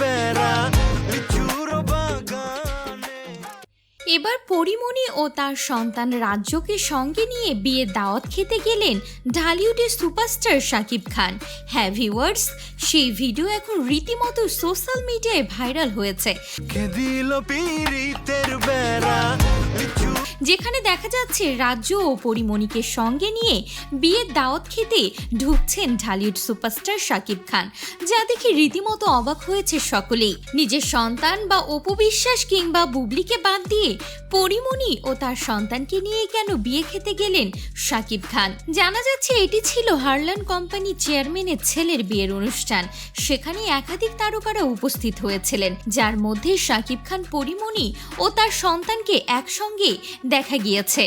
বেড়া লিচুর বাগানে। এবার পরিমণি ও তার সন্তান রাজ্যকে সঙ্গে নিয়ে বিয়ের দাওয়াত খেতে গেলেন ঢালিউডের সুপারস্টার শাকিব খান। হ্যাঁ ভিউয়ার্স সেই ভিডিও এখন রীতিমতো সোশ্যাল মিডিয়ায় ভাইরাল হয়েছে। কে দিল পিরিতের বেড়া যেখানে দেখা যাচ্ছে রাজ্য ও পরিমণিকে সঙ্গে নিয়ে বিয়ের দাওয়াত খেতে ঢুকছেন ঢালিউড সুপারস্টার শাকিব খান, যা দেখে রীতিমতো অবাক হয়েছে সকলেই। নিজের সন্তান বা অপবিশ্বাস কিংবা বুবলিকে বাদ দিয়ে পরিমণি ও তার সন্তানকে নিয়ে কেন বিয়ে খেতে গেলেন শাকিব খান? জানা যাচ্ছে এটি ছিল হারলান কোম্পানি চেয়ারম্যানের ছেলের বিয়ের অনুষ্ঠান। সেখানে একাধিক তারকারা উপস্থিত হয়েছিলেন, যার মধ্যে শাকিব খান, পরিমণি ও তার সন্তানকে একসঙ্গে দেখা গিয়েছে।